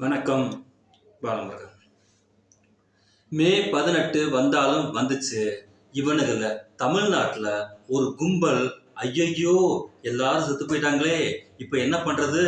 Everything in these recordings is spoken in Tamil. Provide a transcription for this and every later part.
வணக்கம் பாலமுருகன். மே பதினெட்டு வந்தாலும் வந்துச்சு. இவனுகள தமிழ்நாட்டில் ஒரு கும்பல் ஐயையோ எல்லாரும் செத்து போயிட்டாங்களே. இப்போ என்ன பண்ணுறது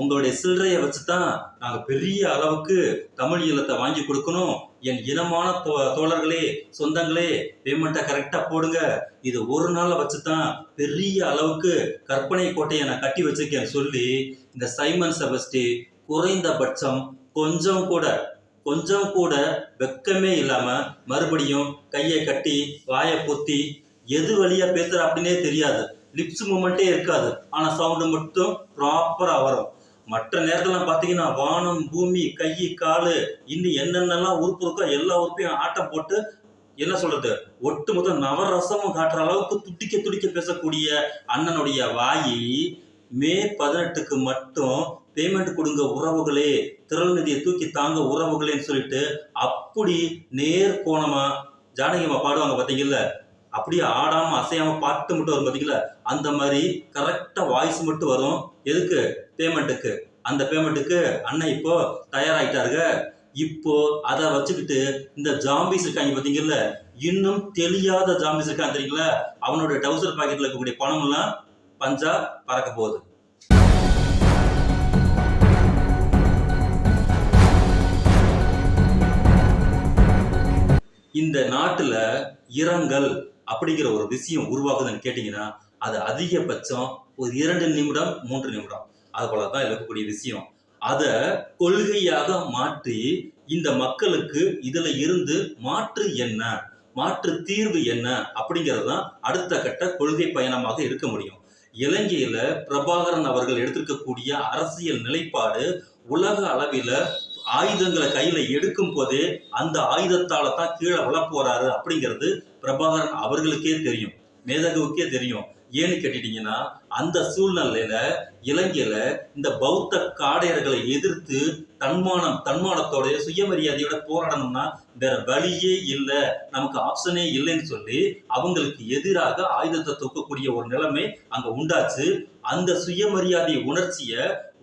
உங்களுடைய சில்லறையை வச்சு தான் நாங்கள் பெரிய அளவுக்கு தமிழ் ஈழத்தை வாங்கி கொடுக்கணும். என் இனமான தோ தோழர்களே சொந்தங்களே பேமெண்ட்டை கரெக்டாக போடுங்க. இது ஒரு நாளை வச்சு தான் பெரிய அளவுக்கு கற்பனை கோட்டையை நான் கட்டி வச்சிருக்கேன் சொல்லி இந்த சைமன் செபஸ்டி குறைந்தபட்சம் கொஞ்சம் கூட கொஞ்சம் கூட வெக்கமே இல்லாம மறுபடியும் கையை கட்டி வாயை பொத்தி எது வழியா பேசுற அப்படின்னே தெரியாது. லிப்ஸ் மூமெண்ட்டே இருக்காது. ஆனா சவுண்டு மட்டும் ப்ராப்பரா வரும். மற்ற நேரத்துலாம் பார்த்தீங்கன்னா வானம் பூமி கை காலு இன்னும் என்னென்னலாம் உறுப்பு இருக்கோ எல்லா உறுப்பையும் ஆட்டம் போட்டு என்ன சொல்றது? ஒட்டுமொத்த நவரசமும் காட்டுற அளவுக்கு துடிக்க துடிக்க பேசக்கூடிய அண்ணனுடைய வாயி மே பதினெட்டுக்கு மட்டும் பேமெண்ட் கொடுங்க உறவுகளே. திரள் நிதியை தூக்கி தாங்க உறவுகளேன்னு சொல்லிட்டு அப்படி நேர் கோணமா ஜானகியம்மா பாடுவாங்க பார்த்தீங்கல்ல அப்படியே ஆடாம அசையாம பாட்டு மட்டும் வரும் பார்த்தீங்களா அந்த மாதிரி கரெக்டா வாய்ஸ் மட்டும் வரும். எதுக்கு? பேமெண்ட்டுக்கு அந்த பேமெண்ட்டுக்கு அண்ணன் இப்போ தயாராகிட்டாருங்க இப்போ அதை வச்சுக்கிட்டு இந்த ஜாம்பிஸ் இருக்காங்க பார்த்தீங்கல்ல இன்னும் தெரியாத ஜாம்பிஸ் இருக்காங்க தெரியுங்களா? அவனோட டவுசர் பாக்கெட்ல இருக்கக்கூடிய பணம்லாம் பஞ்சா பறக்க போகுது. இந்த நாட்டில் இரங்கல் அப்படிங்கிற ஒரு விஷயம் உருவாகுதுன்னு கேட்டிங்கன்னா அது அதிகபட்சம் ஒரு இரண்டு நிமிடம் மூன்று நிமிடம். அது போல தான் இருக்கக்கூடிய விஷயம். அதை கொள்கையாக மாற்றி இந்த மக்களுக்கு இதில் இருந்து மாற்று என்ன மாற்று தீர்வு என்ன அப்படிங்கிறது தான் அடுத்த கட்ட கொள்கை பயணமாக இருக்க முடியும். இலங்கையில பிரபாகரன் அவர்கள் எடுத்திருக்கக்கூடிய அரசியல் நிலைப்பாடு உலக அளவில் ஆயுதங்களை கையில எடுக்கும் போதே அந்த ஆயுதத்தால தான் கீழே விழ போறாரு அப்படிங்கிறது பிரபாகரன் அவர்களுக்கே தெரியும் மேதகுவுக்கே தெரியும். ஏன்னு கேட்டுட்டீங்கன்னா அந்த சூழ்நிலையில இலங்கையில இந்த பௌத்த காடையர்களை எதிர்த்து தன்மானம் தன்மானத்தோடைய சுயமரியாதையோட போராடணும்னா வேற வழியே இல்லை. நமக்கு ஆப்ஷனே இல்லைன்னு சொல்லி அவங்களுக்கு எதிராக ஆயுதத்தை தூக்கக்கூடிய ஒரு நிலைமை அங்க உண்டாச்சு. அந்த சுயமரியாதை உணர்ச்சிய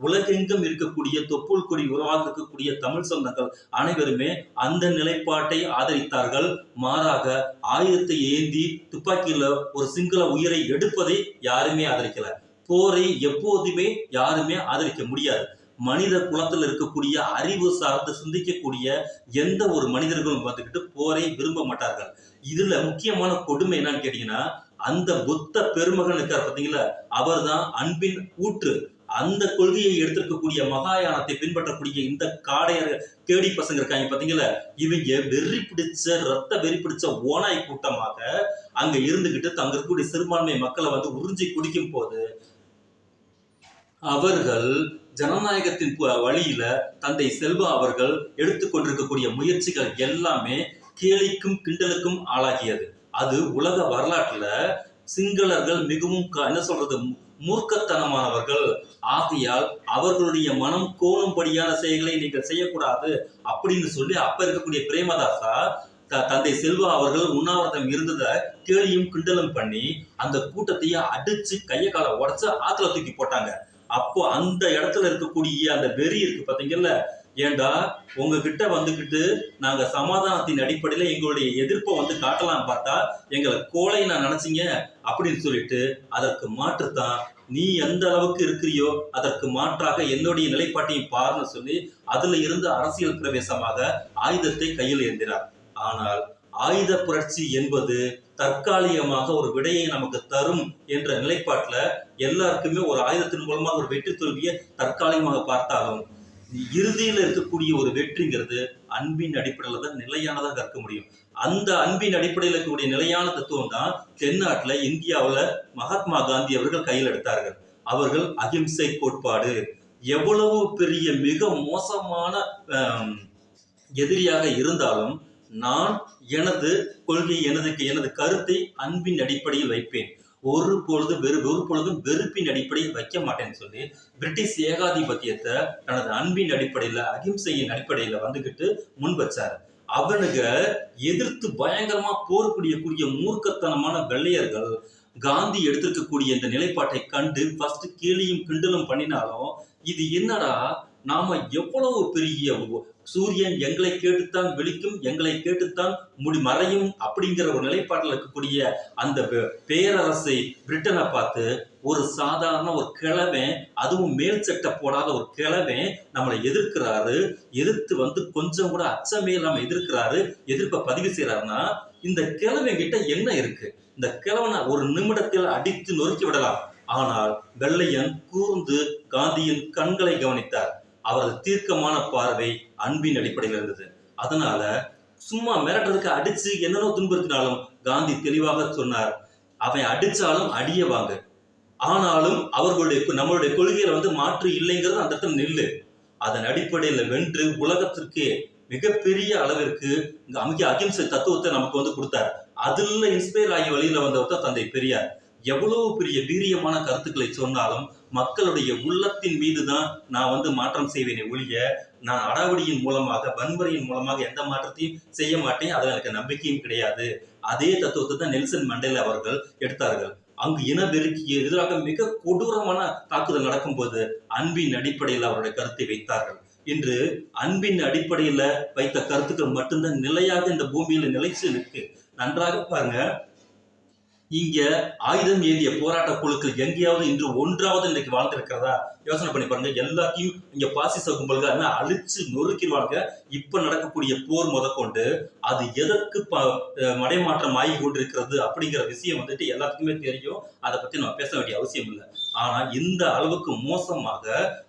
உலகெங்கும் இருக்கக்கூடிய தொப்புள் கொடி உருவாக இருக்கக்கூடிய தமிழ் சொந்தங்கள் அனைவருமே அந்த நிலைப்பாட்டை ஆதரித்தார்கள். மாறாக ஆயுதத்தை ஏந்தி துப்பாக்கியில ஒரு சிங்கள உயிரை எடுப்பதை யாருமே ஆதரிக்கல. போரை எப்போதுமே யாருமே ஆதரிக்க முடியாது. மனித குலத்தில் இருக்கக்கூடிய அறிவு சார்ந்து சிந்திக்கக்கூடிய எந்த ஒரு மனிதர்களும் வந்துக்கிட்டு போரை விரும்ப மாட்டார்கள். இதுல முக்கியமான கொடுமை என்னன்னு கேட்டீங்கன்னா அந்த புத்த பெருமகன் இருக்கார் பாத்தீங்களா? அவர்தான் அன்பின் ஊற்று. அந்த கொள்கையை எடுத்திருக்கக்கூடிய மகாயானத்தை பின்பற்றக்கூடிய இந்த காடையர் கேடி பசங்க இருக்காங்க பாத்தீங்களா? இவங்க வெறி பிடிச்ச ரத்த வெறி பிடிச்ச ஓனாய் கூட்டமாக அங்க இருந்துகிட்டு தங்க இருக்கக்கூடிய சிறுபான்மை மக்களை வந்து உறிஞ்சி குடிக்கும் போது அவர்கள் ஜனநாயகத்தின் வழியில தந்தை செல்வா அவர்கள் எடுத்துக்கொண்டிருக்கக்கூடிய முயற்சிகள் எல்லாமே கேலிக்கும் கிண்டலுக்கும் ஆளாகியது. அது உலக வரலாற்றுல சிங்களர்கள் மிகவும் க- என்ன சொல்றது மூர்க்கத்தனமானவர்கள். ஆகையால் அவர்களுடைய மனம் கோணும்படியான செயல்களை நீங்கள் செய்யக்கூடாது அப்படின்னு சொல்லி அப்ப இருக்கக்கூடிய பிரேமதாசா த- தந்தை செல்வா அவர்கள் உண்ணாவிரதம் இருந்ததை கேலியும் கிண்டலும் பண்ணி அந்த கூட்டத்தையே அடிச்சு கைய காலை உடச்சு ஆத்துல தூக்கி போட்டாங்க. அப்போ அந்த இடத்துல இருக்கக்கூடிய அந்த வெறி இருக்கு பாத்தீங்கல்ல ஏண்டா? உங்ககிட்ட வந்துக்கிட்டு நாங்க சமாதானத்தின் அடிப்படையில எங்களுடைய எதிர்ப்பை வந்து காட்டலாம் பார்த்தா எங்களை கோலை நான் நினைச்சிங்க அப்படின்னு சொல்லிட்டு அதற்கு மாற்றுத்தான். நீ எந்த அளவுக்கு இருக்கிறியோ அதற்கு மாற்றாக என்னுடைய நிலைப்பாட்டையும் பாருன்னு சொல்லி அதுல இருந்து அரசியல் பிரவேசமாக ஆயுதத்தை கையில் ஏந்தினார். ஆனால் ஆயுத புரட்சி என்பது தற்காலிகமாக ஒரு விடையை நமக்கு தரும் என்ற நிலைப்பாட்டுல எல்லாருக்குமே ஒரு ஆயுதத்தின் மூலமாக ஒரு வெற்றி தோல்வியை தற்காலிகமாக பார்த்தாலும் இறுதியில் இருக்கக்கூடிய ஒரு வெற்றிங்கிறது அன்பின் அடிப்படையில் தான் நிலையானதாக கற்க முடியும். அந்த அன்பின் அடிப்படையில் இருக்கக்கூடிய நிலையான தத்துவம் தான் தென்னாட்டில் இந்தியாவில் மகாத்மா காந்தி அவர்கள் கையில் எடுத்தார்கள். அவர்கள் அகிம்சை கோட்பாடு. எவ்வளவு பெரிய மிக மோசமான எதிரியாக இருந்தாலும் நான் எனது கொள்கை எனது எனது கருத்தை அன்பின் அடிப்படையில் வைப்பேன். ஒரு பொழுது வெறு ஒரு பொழுதும் வெறுப்பின் அடிப்படையில் வைக்க மாட்டேன்னு சொல்லி பிரிட்டிஷ் ஏகாதிபத்தியத்தை தனது அன்பின் அடிப்படையில அகிம்சையின் அடிப்படையில வந்துகிட்டு முன் வச்சார். அவனுங்க எதிர்த்து பயங்கரமா போர் புரியக்கூடிய மூர்க்கத்தனமான வெள்ளையர்கள் காந்தி எடுத்திருக்கக்கூடிய இந்த நிலைப்பாட்டை கண்டு ஃபர்ஸ்ட் கேலியும் கிண்டலும் பண்ணினாலும் இது என்னடா நாம எவ்வளவு பெரிய சூரியன் எங்களை கேட்டுத்தான் விழிக்கும் எங்களை கேட்டுத்தான் முடி மறையும் அப்படிங்கிற ஒரு நிலைப்பாட்டில் இருக்கக்கூடிய அந்த பே- பேரரசை பிரிட்டனை பார்த்து ஒரு சாதாரண ஒரு கிழவன் அதுவும் மேல் சட்டை போடாத ஒரு கிழவன் நம்மளை எதிர்க்கிறாரு எதிர்த்து வந்து கொஞ்சம் கூட அச்சமே நம்ம எதிர்க்கிறாரு எதிர்ப்பை பதிவு செய்யறாருன்னா இந்த கிழவன் கிட்ட என்ன இருக்கு? இந்த கிழவனை ஒரு நிமிடத்தில் அடித்து நொறுக்கி விடலாம். ஆனால் வெள்ளையன் கூர்ந்து காந்தியின் கண்களை கவனித்தார். அவரது தீர்க்கமான பார்வை அன்பின் அடிப்படையில் இருந்தது. அதனால சும்மா மிரட்டுறதுக்கு அடிச்சு என்னென்னோ துன்புறுத்தினாலும் காந்தி தெளிவாக சொன்னார். அவன் அடிச்சாலும் அடிய வாங்க. ஆனாலும் அவர்களுடைய நம்மளுடைய கொள்கையில வந்து மாற்று இல்லைங்கிறது அந்த இடத்துல நில்லு. அதன் அடிப்படையில வென்று உலகத்திற்கே மிகப்பெரிய அளவிற்கு இந்த அமிக அகிம்சை தத்துவத்தை நமக்கு வந்து கொடுத்தார். அதுல இன்ஸ்பயர் ஆகி வழியில வந்தவர் தான் தந்தை பெரியார். எவ்வளவு பெரிய வீரியமான கருத்துக்களை சொன்னாலும் மக்களுடைய உள்ளத்தின் மீது தான் நான் வந்து மாற்றம் செய்வேனே ஒழிய நான் அடாவடியின் மூலமாக வன்முறையின் மூலமாக எந்த மாற்றத்தையும் செய்ய மாட்டேன். அதில் எனக்கு நம்பிக்கையும் கிடையாது. அதே தத்துவத்தை தான் நெல்சன் மண்டேல் அவர்கள் எடுத்தார்கள். அங்கு இனவெருக்கிய எதிராக மிக கொடூரமான தாக்குதல் நடக்கும்போது அன்பின் அடிப்படையில் அவருடைய கருத்தை வைத்தார்கள். இன்று அன்பின் அடிப்படையில வைத்த கருத்துக்கள் மட்டும்தான் நிலையாக இந்த பூமியில நிலைச்சு நிற்கு. நன்றாக பாருங்க இங்க ஆயுதம் ஏந்திய போராட்ட குழுக்கள் எங்கேயாவது இன்று ஒன்றாவது இன்றைக்கு வாழ்ந்திருக்கிறதா? யோசனை பண்ணி பாருங்க. எல்லாத்தையும் இங்க பாசிச கும்பல்கள் என்ன அழிச்சு நொறுக்கிடுவாங்க இப்ப நடக்கக்கூடிய போர் முதற்கொண்டு அது எதற்கு ப- மடைமாற்றம் ஆகி கொண்டிருக்கிறது அப்படிங்கிற விஷயம் வந்துட்டு எல்லாத்துக்குமே தெரியும். அதை பத்தி நம்ம பேச வேண்டிய அவசியம் இல்லை. ஆனா இந்த அளவுக்கு மோசமாக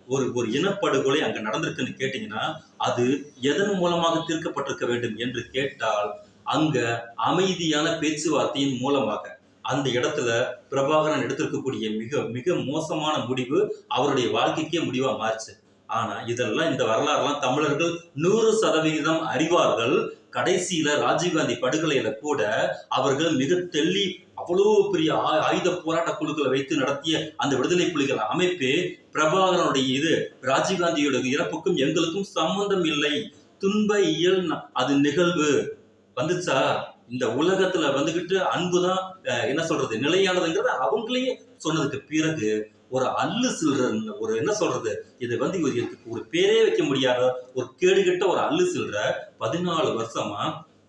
ஒரு ஒரு இனப்படுகொலை அங்க நடந்திருக்குன்னு கேட்டீங்கன்னா அது எதன் மூலமாக தீர்க்கப்பட்டிருக்க வேண்டும் என்று கேட்டால் அங்க அமைதியான பேச்சுவார்த்தையின் மூலமாக அந்த இடத்துல பிரபாகரன் எடுத்திருக்கக்கூடிய மிக மிக மோசமான முடிவு அவருடைய வாழ்க்கைக்கே முடிவா மாறுச்சு. ஆனா இதெல்லாம் இந்த வரலாறுலாம் தமிழர்கள் நூறு சதவிகிதம் அறிவார்கள். கடைசியில ராஜீவ்காந்தி படுகொலையில கூட அவர்கள் மிக தெள்ளி அவ்வளவு பெரிய ஆ- ஆயுத போராட்ட குழுக்களை வைத்து நடத்திய அந்த விடுதலை புலிகள் அமைப்பு பிரபாகரனுடைய இது. ராஜீவ்காந்தியோட இறப்புக்கும் எங்களுக்கும் சம்பந்தம் இல்லை. துன்ப இயல் அது நிகழ்வு. வந்துச்சா? இந்த உலகத்துல வந்துகிட்டு அன்புதான் அஹ், என்ன சொல்றது நிலையானதுங்கிறத அவங்களையே சொன்னதுக்கு பிறகு ஒரு அல்லு சில்றன் ஒரு என்ன சொல்றது இது வந்து ஒரு இதுக்கு ஒரு பேரே வைக்க முடியாத ஒரு கேடுகெட்ட ஒரு அல்லு சில்ற பதினாலு வருஷமா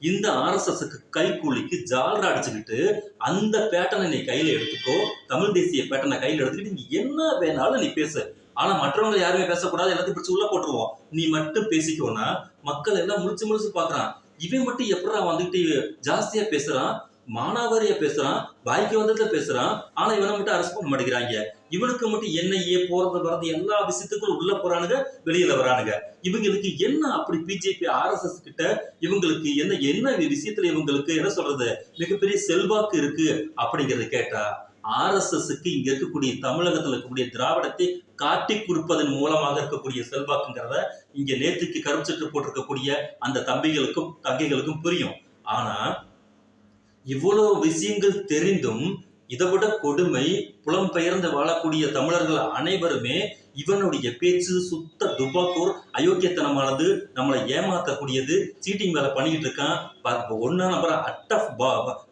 இந்த ஆர்எஸ்எஸ்க்கு கைக்கூலிக்கு ஜாலரா அடிச்சுக்கிட்டு அந்த பேட்டனை நீ கையில எடுத்துக்கோ தமிழ் தேசிய பேட்டனை கையில எடுத்துக்கிட்டு நீ என்ன வேணாலும் நீ பேசு. ஆனா மற்றவங்க யாருமே பேசக்கூடாது எல்லாத்தையும் பிடிச்சி உள்ள போட்டுருவோம். நீ மட்டும் பேசிக்கோனா மக்கள் எல்லாம் முழிச்சு முழிச்சு பாக்குறான் இவன் மட்டும் எப்படா வந்துட்டு ஜாஸ்தியா பேசுறான் மானாவாரியா பேசுறான் பாய்க்கு வந்ததுல பேசுறான் ஆனா இவனை மட்டும் அரெஸ்ட் பண்ண மாட்டேங்கிறாங்க. இவனுக்கு மட்டும் என்ஐஏ போறது வர்றது எல்லா விஷயத்துக்கும் உள்ள போறானுங்க வெளியில வரானுங்க. இவங்களுக்கு என்ன அப்படி பிஜேபி ஆர்எஸ்எஸ் கிட்ட இவங்களுக்கு என்ன என்ன விஷயத்துல இவங்களுக்கு என்ன சொல்றது? மிகப்பெரிய செல்வாக்கு இருக்கு அப்படிங்கறத கேட்டா ஆர்எஸ்எஸ்க்கு இங்க இருக்கக்கூடிய தமிழகத்தில் இருக்கக்கூடிய திராவிடத்தை காட்டி கொடுப்பதன் மூலமாக இருக்கக்கூடிய செல்வாக்குங்கிறத இங்க நேத்துக்கு கருப்பு சட்டு போட்டிருக்கக்கூடிய அந்த தம்பிகளுக்கும் தங்கைகளுக்கும் புரியும். ஆனா இவ்வளவு விஷயங்கள் தெரிந்தும் இதை விட கொடுமை புலம்பெயர்ந்து வாழக்கூடிய தமிழர்கள் அனைவருமே இவனுடைய பேச்சு சுத்த துப்பாக்கூர் அயோக்கியத்தனமானது நம்மளை ஏமாத்தக்கூடியது சீட்டிங் வேலை பண்ணிக்கிட்டு இருக்கான். ஒன்னா நம்பர் அட்டப்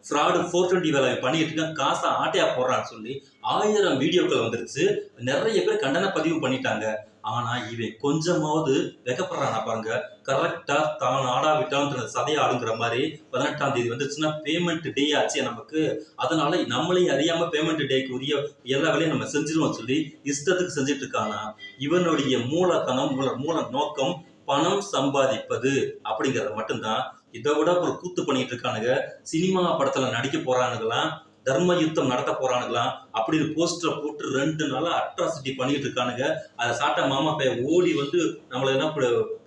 ஃப்ராடு ஃபோர் டுவெண்ட்டி வேலை பண்ணிட்டு இருக்கான். காசை ஆட்டையா போடுறான்னு சொல்லி ஆயிரம் வீடியோக்கள் வந்துருச்சு. நிறைய பேர் கண்டன பதிவு பண்ணிட்டாங்க. ஆனா இவன் கொஞ்சமாவது வெக்கப்படுறானா பாருங்க. கரெக்டா தான் ஆடாவிட்டாலும் சதையை ஆடுங்கிற மாதிரி பதினெட்டாம் தேதி வந்துச்சுன்னா பேமெண்ட் டே ஆச்சு நமக்கு. அதனால நம்மளையும் அறியாம பேமெண்ட் டேக்கு உரிய எல்லா வேலையும் நம்ம செஞ்சிருவோம் சொல்லி இஷ்டத்துக்கு செஞ்சுட்டு இருக்கானா? இவனுடைய மூலதனம் மூல மூல நோக்கம் பணம் சம்பாதிப்பது அப்படிங்கறது மட்டும்தான். இதை விட ஒரு கூத்து பண்ணிட்டு இருக்கானுங்க. சினிமா படத்துல நடிக்க போறானுங்களாம். தர்ம யுத்தம் நடத்த போறானுங்களாம் அப்படின்னு போஸ்டரை போட்டு ரெண்டு நாளா அட்ராசிட்டி பண்ணிட்டு இருக்கானுங்க. அதை சாட்டா மாமா பைய ஓடி வந்து நம்மள என்ன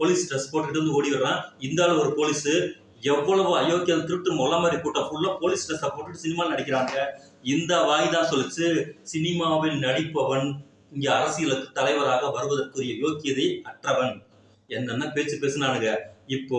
போலீஸ் ட்ரெஸ் போட்டுக்கிட்டு வந்து ஓடி வர்றான். இந்த ஆளு ஒரு போலீஸ் எவ்வளவு அயோக்கியம் திருட்டு மொழ மாதிரி கூட்டம். ஃபுல்லா போலீஸ் ட்ரெஸ்ஸை போட்டுட்டு சினிமா நடிக்கிறாங்க. இந்த வாய் தான் சொல்லிச்சு. சினிமாவில் நடிப்பவன் இங்க அரசியலுக்கு தலைவராக வருவதற்குரிய யோக்கியதை அற்றவன். என்னென்ன பேச்சு பேசினானுங்க. இப்போ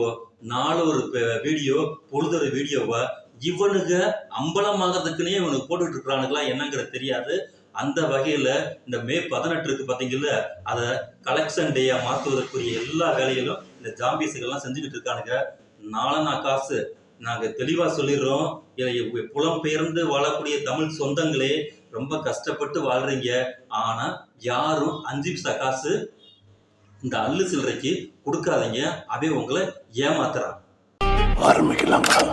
நாலு ஒரு வீடியோ பொழுதொரு வீடியோவை இவனுங்க அம்பலமாகறதுக்குன்னே இவனுக்கு போட்டுட்டு இருக்கிறானுங்களா என்னங்கிறது தெரியாது. அந்த வகையில இந்த மே பதினெட்டு இருக்கு பாத்தீங்கல்ல அதை கலெக்ஷன் டேயா மாற்றுவதற்குரிய எல்லா வேலைகளும் இந்த ஜாம்பிஸுகள்லாம் செஞ்சுக்கிட்டு இருக்கானுங்க. நாளனா காசு. நாங்க தெளிவா சொல்லிடுறோம். புலம்பெயர்ந்து வாழக்கூடிய தமிழ் சொந்தங்களே ரொம்ப கஷ்டப்பட்டு வாழ்றீங்க. ஆனா யாரும் அஞ்சு பைசா காசு இந்த அல்லு சில்லறைக்கு கொடுக்காதீங்க. அதே உங்களை ஏமாத்துறாங்க ஆரம்பிக்கலாங்களா